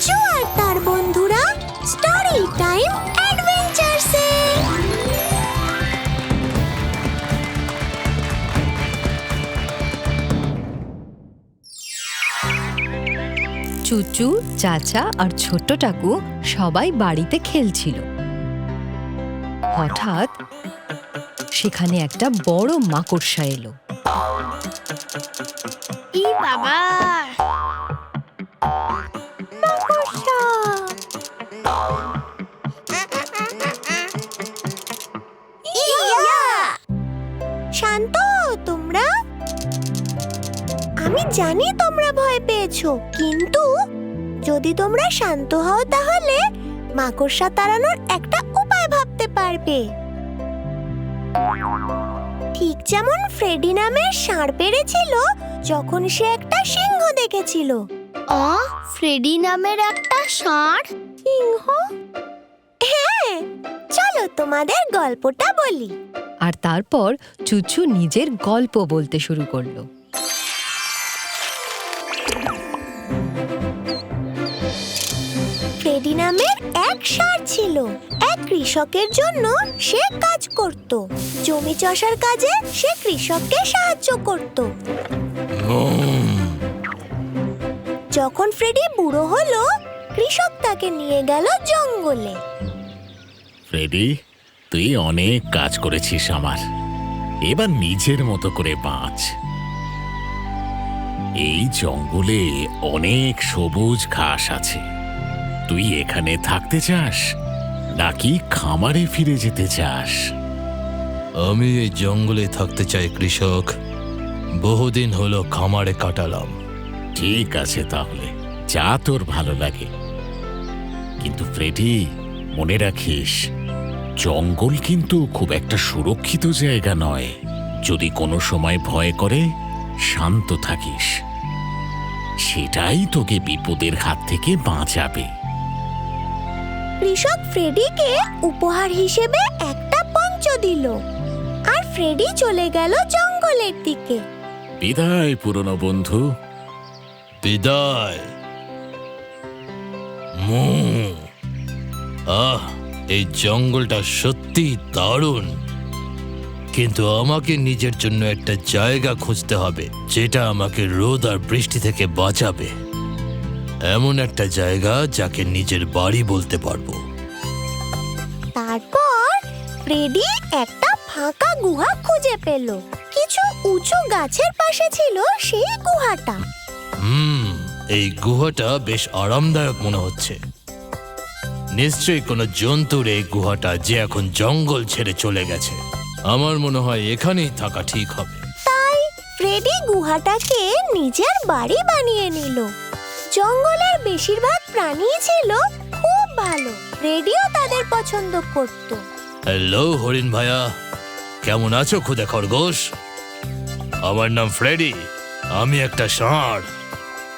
চুচু আর তার বন্ধুরা? স্টোরি টাইম অ্যাডভেঞ্চারসে চুচু চাচা আর ছোট্ট টাকু সবাই বাড়িতে খেলছিল। হঠাৎ সেখানে একটা বড় মাকড়সা এলো। ই বাবা! আমি জানি তোমরা ভয় পেয়েছ কিন্তু যদি তোমরা শান্ত হও তাহলে মাকড়সা তাড়ানোর একটা উপায় ভাবতে পারবে। ঠিক যেমন ফ্রেডি নামের ষাঁড় পেরেছিল যখন সে একটা সিংহ দেখেছিল। অ ফ্রেডি নামের একটা ষাঁড়? সিংহ? হ্যাঁ চলো তোমাদের গল্পটা বলি। আর তারপর চুচু নিজের গল্প বলতে শুরু করল। নামের এক ষাঁড় ছিল। এক কৃষকের জন্য সে কাজ করত। জমি চাষার কাজে সে কৃষককে সাহায্য করত। যখন ফ্রেডি বুড়ো হলো, কৃষক তাকে নিয়ে গেল জঙ্গলে। ফ্রেডি, তুই অনেক কাজ করেছিস আমার। এবার নিজের মতো করে বাঁচ। এই জঙ্গলে অনেক সবুজ ঘাস আছে। তুই এখানে থাকতে চাস নাকি খামারে ফিরে যেতে চাস? আমি এই জঙ্গলে থাকতে চাই কৃষক। বহুদিন হলো খামারে কাটালাম। ঠিক আছে তাহলে যা তোর ভালো লাগে। কিন্তু ফ্রেডি মনে রাখিস জঙ্গল কিন্তু খুব একটা সুরক্ষিত জায়গা নয়। যদি কোনো সময় ভয় করে শান্ত থাকিস। সেটাই তোকে বিপদের হাত থেকে বাঁচাবে। কৃষক ফ্রেডিকে উপহার হিসেবে একটা পঞ্চ দিল। আর ফ্রেডি চলে গেল জঙ্গলের দিকে। বিদায় পুরনো বন্ধু। বিদায়। মু। আহ এই জঙ্গলটা সত্যি দারুণ। কিন্তু আমাকে নিজের জন্য একটা জায়গা খুঁজতে হবে যেটা আমাকে রোদ আর বৃষ্টি থেকে বাঁচাবে। এমন একটা জায়গা যাকে নিজের বাড়ি বলতে পারব। তারপর ফ্রেডি একটা ফাঁকা গুহা খুঁজে পেল। কিছু উঁচু গাছের পাশে ছিল সেই গুহাটা। হুম এই গুহাটা বেশ আরামদায়ক মনে হচ্ছে। নিশ্চয়ই কোনো জন্তুর এই গুহাটা যে এখন জঙ্গল ছেড়ে চলে গেছে। আমার মনে হয় এখানেই থাকা ঠিক হবে। তাই ফ্রেডি গুহাটাকে নিজের বাড়ি বানিয়ে নিল। জঙ্গলের বেশিরভাগ প্রাণী ছিল খুব ভালো। ফ্রেডিও তাদের পছন্দ করত। হ্যালো হরিণ ভাইয়া। কেমন আছো খুদে খরগোশ? আমার নাম ফ্রেডি আমি একটা ষাঁড়।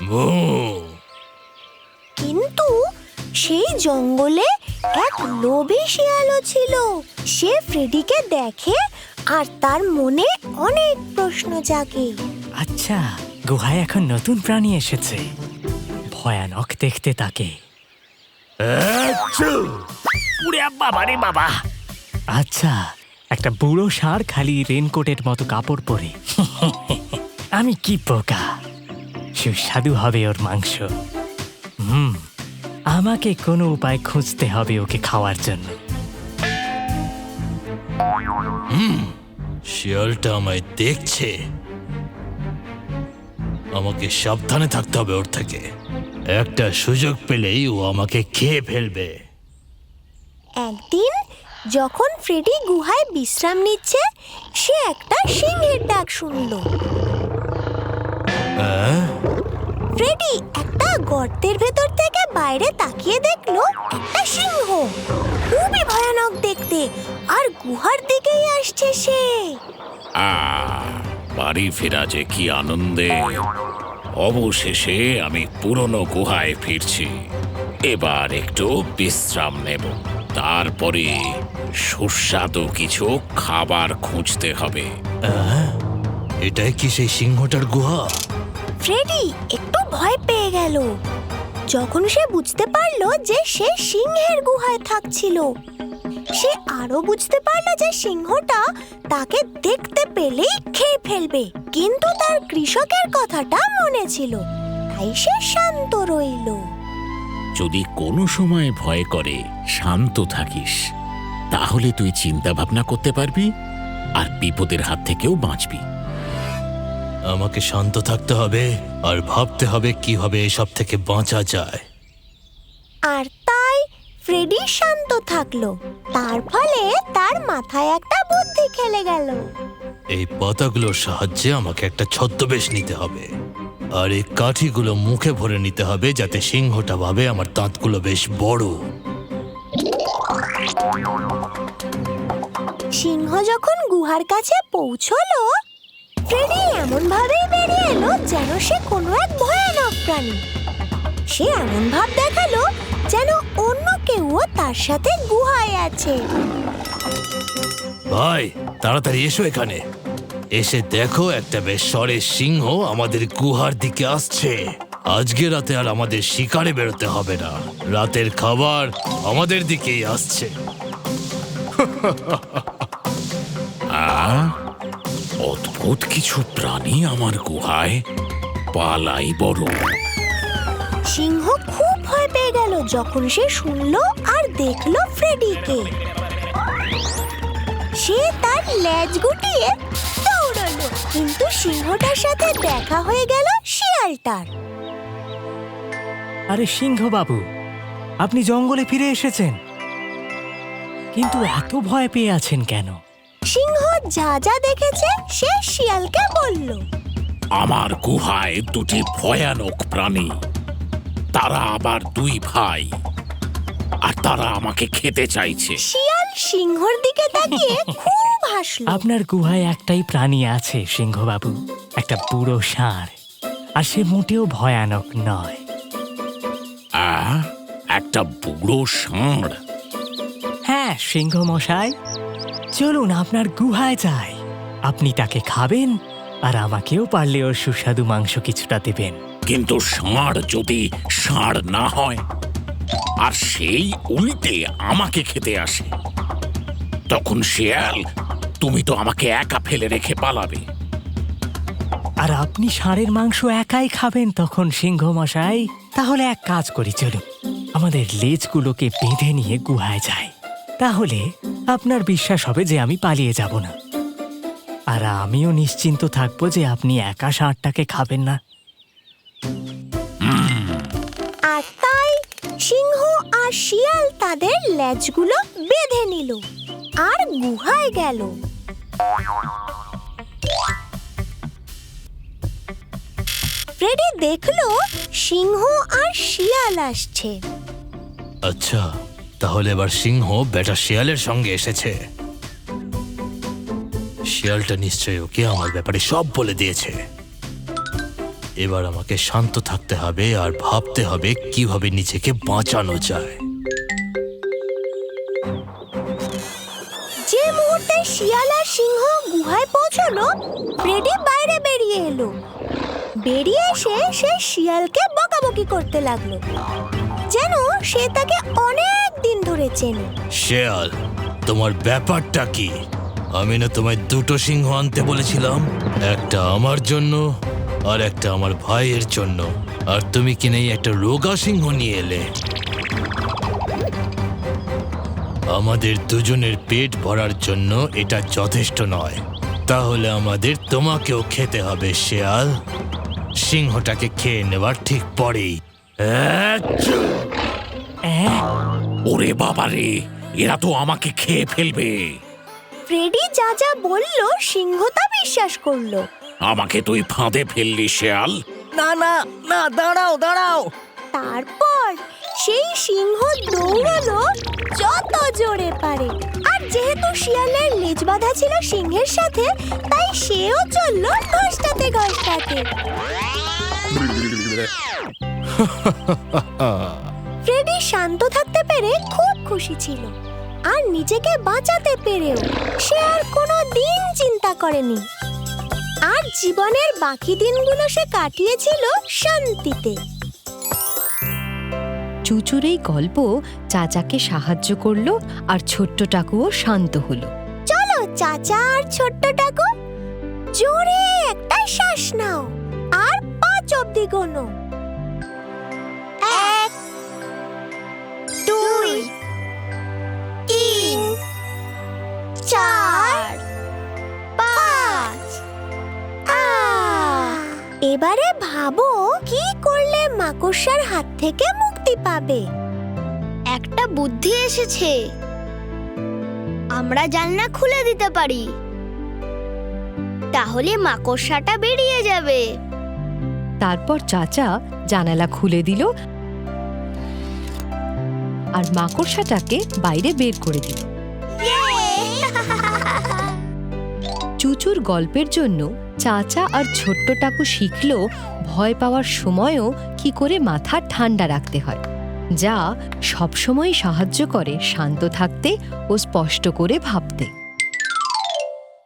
ভু কিন্তু সেই জঙ্গলে এক লোভী শিয়ালও ছিল। সে ফ্রেডিকে দেখে আর তার মনে অনেক প্রশ্ন জাগে। আচ্ছা গুহায় এখন নতুন প্রাণী এসেছে। ভয়ানক দেখতে তাকে উড়ে বাবা আচ্ছা একটা বুড়ো ষাঁড় খালি রেনকোটের মতো কাপড় পরে। আমি কি পোকা সুস্বাদু হবে ওর মাংস। হুম আমাকে কোনো উপায় খুঁজতে হবে ওকে খাওয়ার জন্য। শিয়ালটা আমায় দেখছে। আমাকে সাবধানে থাকতে হবে ওর থেকে। একটা সুযোগ পেলেই ও আমাকে খেয়ে ফেলবে। একদিন যখন ফ্রেডি গুহায় বিশ্রাম নিচ্ছে সে একটা সিংহের ডাক শুনল? ফ্রেডি একটা গর্তের ভেতর থেকে বাইরে তাকিয়ে দেখল একটা সিংহ। খুবই ভয়ানক দেখতে আর গুহার দিকেই আসছে সে। আহ বাড়ি ফেরা যে কি আনন্দে। অবশেষে আমি পুরনো গুহায় ফিরছি। এবার একটু বিশ্রাম নেব। তারপরে সুস্বাদু কিছু খাবার খুঁজতে হবে। এটাই কি সেই সিংহটার গুহা? ফ্রেডি একটু ভয় পেয়ে গেল। যখন সে বুঝতে পারল যে সে সিংহের গুহায় থাকছিল সে আরও বুঝতে পারল যে সিংহটা তাকে দেখতে পেলেই খেয়ে ফেলবে। কিন্তু তার কৃষকের কথাটা মনে ছিল তাই সে শান্ত রইল। যদি কোনো সময় ভয় করে শান্ত থাকিস। তাহলে তুই চিন্তা ভাবনা করতে পারবি আর বিপদের হাত থেকেও বাঁচবি। আমাকে শান্ত থাকতে হবে আর ভাবতে হবে কীভাবে এসব থেকে বাঁচা যায়। আর তাই ফ্রেডি শান্ত থাকল। তার ফলে তার মাথায় একটা বুদ্ধি খেলে গেল। এই পাতাগুলোর সাহায্যে আমাকে একটা ছদ্মবেশ নিতে হবে। আর এই কাঠিগুলো মুখে ভরে নিতে হবে যাতে সিংহটা ভাবে আমার দাঁতগুলো বেশ বড়। সিংহ যখন গুহার কাছে পৌঁছলো ফ্রেডি এমন ভাবেই বেরিয়ে এলো যেন সে কোনো এক ভয়ানক প্রাণী। সে এমন ভাব দেখাল যেন অন্য কেউও তার সাথে গুহায় আছে। ভাই তাড়াতাড়ি এসো এখানে। এসে দেখো একটা বেশ সরের সিংহ আমাদের গুহার দিকে আসছে। আজকে রাতে আর আমাদের শিকারে বেরোতে হবে না। রাতের খাবার আমাদের দিকেই আসছে। আ? অদ্ভুত কিছু প্রাণী আমার গুহায়। পালাই বড় সিংহ যখন সে শুনল আর দেখল ফ্রেডিকে সে তার লেজ গুটিয়ে দৌড়ালো। কিন্তু সিংহটার সাথে দেখা হয়ে গেল শিয়ালটার। আরে সিংহ বাবু আপনি জঙ্গলে ফিরে এসেছেন। কিন্তু এত ভয় পেয়ে আছেন কেন? সিংহ যা যা দেখেছে সে শিয়ালকে বলল আমার গুহায় দুটি ভয়ানক প্রাণী। তারা আবার দুই ভাই। আর তারা আমাকে খেতে চাইছে। শিয়াল সিংহর দিকে তাকিয়ে খুব হাসলো। আপনার গুহায় একটাই প্রাণী আছে সিংহবাবু। একটা বুড়ো ষাঁড়। আর সে মোটেও ভয়ানক নয়। আ একটা বুড়ো ষাঁড়। হ্যাঁ সিংহ মশাই চলুন আপনার গুহায় যাই। আপনি তাকে খাবেন আর আমাকেও পারলে ওর সুস্বাদু মাংস কিছুটা দেবেন। কিন্তু ষাঁড় যদি ষাঁড় না হয়, আর সেই উল্টে আমাকে খেতে আসে, তখন শেয়াল, তুমি তো আমাকে একা ফেলে রেখে পালাবে। আর আপনি ষাঁড়ের মাংস একাই খাবেন তখন সিংহ মশাই তাহলে এক কাজ করি, চলুন। আমাদের লেজগুলোকে বেঁধে নিয়ে গুহায় যাই। তাহলে আপনার বিশ্বাস হবে যে আমি পালিয়ে যাব না। আর আমিও নিশ্চিন্ত থাকব যে আপনি একা ষাঁড়টাকে খাবেন না। আর তাই সিংহ আর শিয়াল তাদের লেজগুলো বেঁধে নিল আর গুহায় গেল। ফ্রেডি দেখল সিংহ আর শিয়াল আসছে। আচ্ছা তাহলে এবার সিংহ বেটা শিয়ালের সঙ্গে এসেছে। শিয়ালটা নিশ্চয়ই ওকে আমার ব্যাপারে সব বলে দিয়েছে। এবার আমাকে শান্ত থাকতে হবে আর ভাবতে হবে কীভাবে নিজেকে বাঁচানো যায়। যে মুহূর্তে শিয়াল আর সিংহ গুহায় পৌঁছলো ফ্রেডি বাইরে বেরিয়ে এলো। বেরিয়ে এসে সে শিয়ালকে বকাবকি করতে লাগল যেন সে তাকে অনেক দিন ধরে চেনে। শেয়াল তোমার ব্যাপারটা কি? আমি না তোমায় দুটো সিংহ আনতে বলেছিলাম একটা আমার জন্য আর একটা আমার ভাইয়ের জন্য। আর তুমি কি নেই একটা রোগা সিংহ নিয়ে এলে? আমাদের দুজনের পেট ভরার জন্য এটা যথেষ্ট নয়। তাহলে আমাদের তোমাকেও খেতে হবে শেয়াল। সিংহটাকে খেয়ে নেওয়ার ঠিক পরেই। ওরে বাবারে এরা তো আমাকে খেয়ে ফেলবে। ফ্রেডি যা যা বলল সিংহ তা বিশ্বাস করল। আমাকে তুই ফাঁদে ফেললি শেয়াল। না না না দাঁড়াও দাঁড়াও। তারপর সেই সিংহ দৌড়ালো যত জোরে পারে। আর যেহেতু শিয়ালের লেজ বাঁধা ছিল সিংহের সাথে তাই সেও চলল ঘষ্টাতে ঘষ্টাতে ফ্রেডি শান্ত থাকতে পেরে খুব খুশি ছিল আর নিজেকে বাঁচাতে পেরেও সে আর কোনো দিন চিন্তা করেনি। আর জীবনের বাকি দিনগুলো সে কাটিয়েছিল শান্তিতে। চুচুর এই গল্প চাচাকে সাহায্য করল আর ছোট্ট টাকুও শান্ত হলো। চলো চাচা আর ছোট্ট টাকু জোরে একটা শ্বাস নাও আর পাঁচ অব্দি গোনো। এবারে ভাবো কি করলে মাকড়সার হাত থেকে মুক্তি পাবে। একটা বুদ্ধি এসেছে। আমরা জানলা খুলে দিতে পারি। তাহলে মাকড়সাটা বেরিয়ে যাবে। তারপর চাচা জানালা খুলে দিল আর মাকড়সাটাকে বাইরে বের করে দিল। চুচুর গল্পের জন্য চাচা আর ছোট্ট টাকু শিখল ভয় পাওয়ার সময়ও কি করে মাথা ঠান্ডা রাখতে হয়, যা সবসময় সাহায্য করে শান্ত থাকতে ও স্পষ্ট করে ভাবতে।